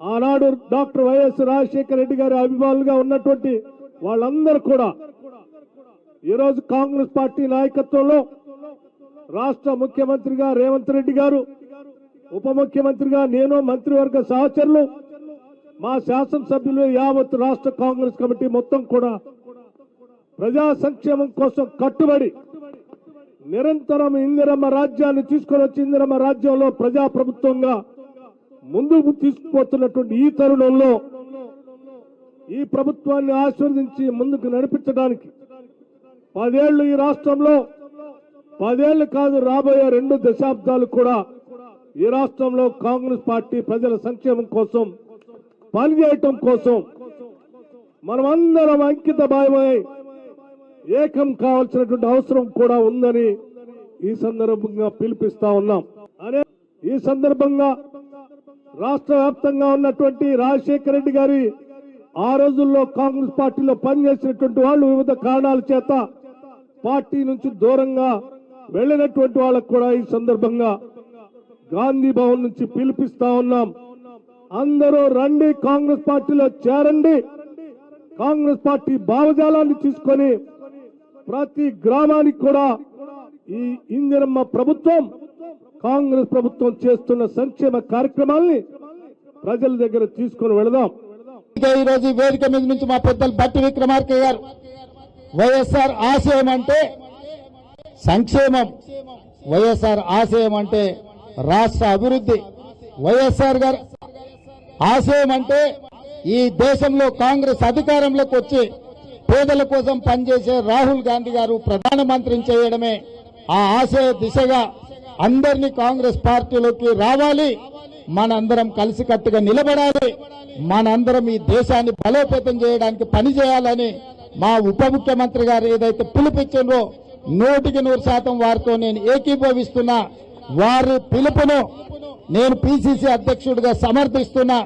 ఆనాడు doctor YS Rajasekhara Reddy గారి అభిమానులుగా ఉన్నటువంటి వాళ్ళందరూ కూడా ఈరోజు కాంగ్రెస్ పార్టీ నాయకత్వంలో రాష్ట్ర ముఖ్యమంత్రిగా రేవంత్ రెడ్డి గారు ఉప ముఖ్యమంత్రిగా నేను మంత్రివర్గ సహచరులు మా శాసనసభ్యులు యావత్ రాష్ట్ర కాంగ్రెస్ కమిటీ మొత్తం కూడా ప్రజా సంక్షేమం కోసం కట్టుబడి నిరంతరం ఇందిరమ్మ రాజ్యాన్ని తీసుకొని వచ్చి ఇందిరమ్మ రాజ్యంలో ప్రజా ప్రభుత్వంగా ముందుకు తీసుకుపోతున్నటువంటి ఈ తరుణంలో ఈ ప్రభుత్వాన్ని ఆశీర్వదించి ముందుకు నడిపించడానికి పదేళ్ళు ఈ రాష్ట్రంలో పదేళ్ళు కాదు రాబోయే రెండు దశాబ్దాలు కూడా ఈ రాష్ట్రంలో కాంగ్రెస్ పార్టీ ప్రజల సంక్షేమం కోసం పనిచేయటం కోసం మనమందరం అంకిత భావమై ఏకం కావాల్సినటువంటి అవసరం కూడా ఉందని ఈ సందర్భంగా పిలిపిస్తా ఉన్నాం. అనే ఈ సందర్భంగా రాష్ట్ర వ్యాప్తంగా ఉన్నటువంటి రాజశేఖర రెడ్డి గారి ఆ రోజుల్లో కాంగ్రెస్ పార్టీలో పనిచేసినటువంటి వాళ్ళు వివిధ కారణాల చేత పార్టీ నుంచి దూరంగా వెళ్ళినటువంటి వాళ్ళకు కూడా ఈ సందర్భంగా గాంధీ భవన్ నుంచి పిలిపిస్తా ఉన్నాం. అందరూ రండి కాంగ్రెస్ పార్టీలో చేరండి. కాంగ్రెస్ పార్టీ భావజాలాన్ని తీసుకొని ప్రతి గ్రామానికి కూడా ఈ ఇందిరమ్మ ప్రభుత్వం కాంగ్రెస్ ప్రభుత్వం చేస్తున్న సంక్షేమ కార్యక్రమాల్ని ప్రజల దగ్గర తీసుకుని వెళదాం. ఈ రోజు ఈ వేదిక మీద నుంచి మా పెద్దలు బట్టి విక్రమార్క గారు వైఎస్ఆర్ ఆశయం అంటే సంక్షేమం వైఎస్ఆర్ ఆశయం అంటే రాష్ట్ర అభివృద్ధి వైఎస్ఆర్ గారు ఆశయం అంటే ఈ దేశంలో కాంగ్రెస్ అధికారంలోకి వచ్చి పేదల కోసం పనిచేసే రాహుల్ గాంధీ గారు ప్రధానమంత్రిని చేయడమే ఆ ఆశయ దిశగా అందరినీ కాంగ్రెస్ పార్టీలోకి రావాలి. మనందరం కలిసికట్టుగా నిలబడాలి. మనందరం ఈ దేశాన్ని బలోపేతం చేయడానికి పని చేయాలని మా ఉప ముఖ్యమంత్రి గారు ఏదైతే పిలుపిచ్చిండ్రో నూటికి నూరు శాతం వారితో నేను ఏకీభవిస్తున్నా. వారి పిలుపును నేను పిసిసి అధ్యక్షుడిగా సమర్థిస్తున్నా.